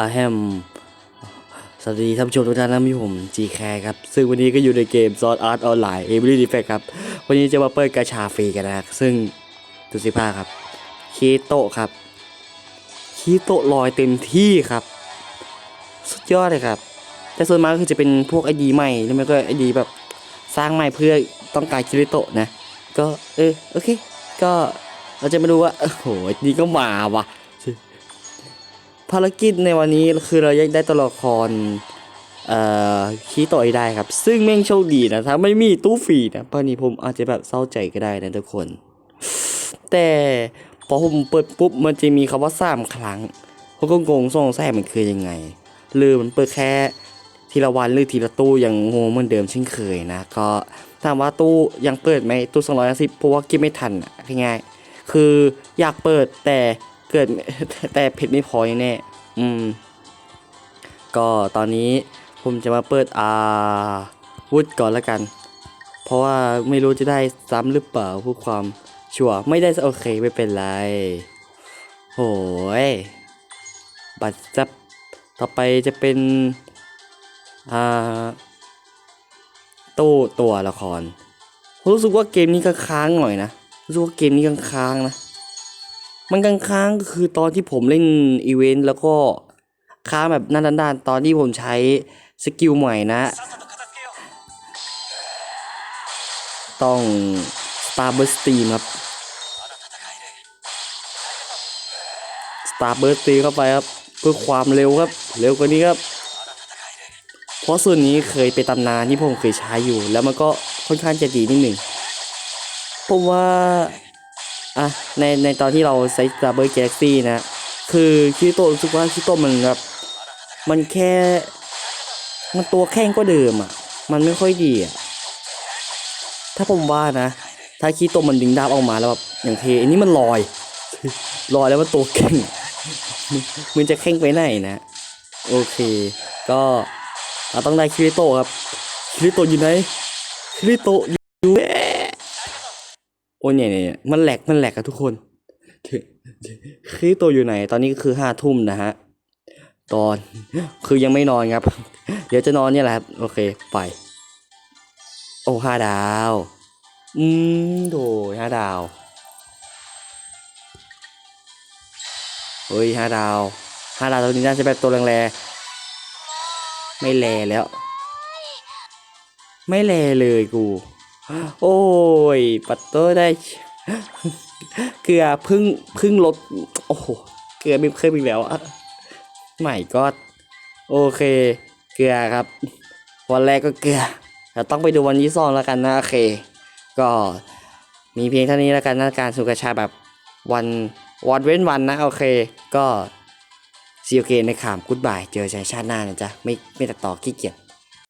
อาแฮมสวัสดีท่านผู้ชมทุกท่านนะมีผมจีแคร์ครับ ซึ่งวันนี้ก็อยู่ในเกมซอ r อาร์ตออนไลน์เอเ r อรี่ดีเฟกครับ วันนี้จะมาเปิดกาชาฟรีกันนะซึ่งดูสิผ้าครับคีโตครับคีโตลอยเต็มที่ครับ สุดยอดเลยครับ แต่ส่วนมากก็คือจะเป็นพวกไอดีใหม่หรือไม่ก็ไอดีแบบสร้างใหม่เพื่อต้องการคิริโตะนะ ก็เออโอเค ก็เราจะมาดูว่าโอ้โหนี่ก็มาว่ะ ภารกิจในวันนี้คือเราได้ตัวละครเอ่อคีโตะให้ได้ครับ ซึ่งแม่งโชคดีนะถ้าไม่มีตู้ฟรีนะตอนนี้ผมอาจจะแบบเศร้าใจก็ได้นะทุกคน แต่พอผมเปิดปุ๊บมันจะมีคำว่าสามครั้งผมก็งงสงสัยมันคือยังไงหรือมันเปิดแค่ทีละวันหรือทีละตู้ยังงงเหมือนเดิมเช่นเคยนะ ก็ถามว่าตู้ยังเปิดไหมตู้สองร้อยสิบเพราะว่าเก็บไม่ทันง่ายๆคืออยากเปิดแต่ กิดแต่เพชรไม่พอแน่อืม ก็ตอนนี้ผมจะมาเปิดอาวุธก่อนละกัน เพราะว่าไม่รู้จะได้ซ้ำหรือเปล่าเพื่อความชัวร์ไม่ได้โอเคไม่เป็นไรโหยบัตรจับต่อไปจะเป็นอ่าตู้ตัวละครผมรู้สึกว่าเกมนี้ค้างหน่อยนะ รู้สึกว่าเกมนี้ค้างๆนะ มันค้างก็คือตอนที่ผมเล่นอีเวนต์แล้วก็ค้างแบบนานๆตอนที่ผมใช้สกิลใหม่นะ ต้อง Starburst Steam ครับ Starburst Steam เข้าไปครับ เพื่อความเร็วครับ เร็วกว่านี้ครับ เพราะส่วนนี้เคยเป็นตำนานที่ผมเคยใช้อยู่ แล้วมันก็ค่อนข้างจะดีนิดหนึ่งผมว่า อะในในตอนที่เราใช้ Double Galaxy นะ คือคิโตรู้สึกว่าคิโตมันแบบมันแค่ มันตัวแข้งก็เดิมอะ มันไม่ค่อยดีอะ ถ้าผมว่านะ ถ้าคิโตมันดึงดาบออกมาแล้วแบบอย่างเทอันนี้มันลอยลอยแล้วมันตัวแข้งมันจะแข้งไปไหนนะ โอเค ก็เราต้องได้คิริโตครับ คิริโตอยู่ไหน คิริโตอย อ้ยเนี่ยเนี่ยมันแหลกมันแหลกอะทุกคนคิริโตะอยู่ไหน ตอนนี้ก็คือห้าทุ่มนะฮะ ตอนคือยังไม่นอนครับ เดี๋ยวจะนอนเนี่ยแหละครับ โอเค ไป โอ้ห้าดาว อืมโดยห้าดาวเฮ้ยห้าดาวห้าดาวตัวนี้น่าจะแบบตัวแรงๆไม่แลแล้ว ไม่แลเลยกู โอ้ย ปัดโต้ได้ เกลือพึ่งพึ่งลด โอ้โห เกลือไม่เคยอีกแล้วอะใหม่ก็โอเค เกลือครับ วันแรกก็เกลือแต่ต้องไปดูวันที่สองแล้วกันนะ โอเค ก็มีเพียงเท่านี้แล้วกันนะการสุกชาแบบวันวันเว้นวันนะ โอเค ก็ซีโอเคในขามกุดบาย เจอใจชาติหน้านะจ๊ะ ไม่ไม่ตัดต่อขี้เกียจ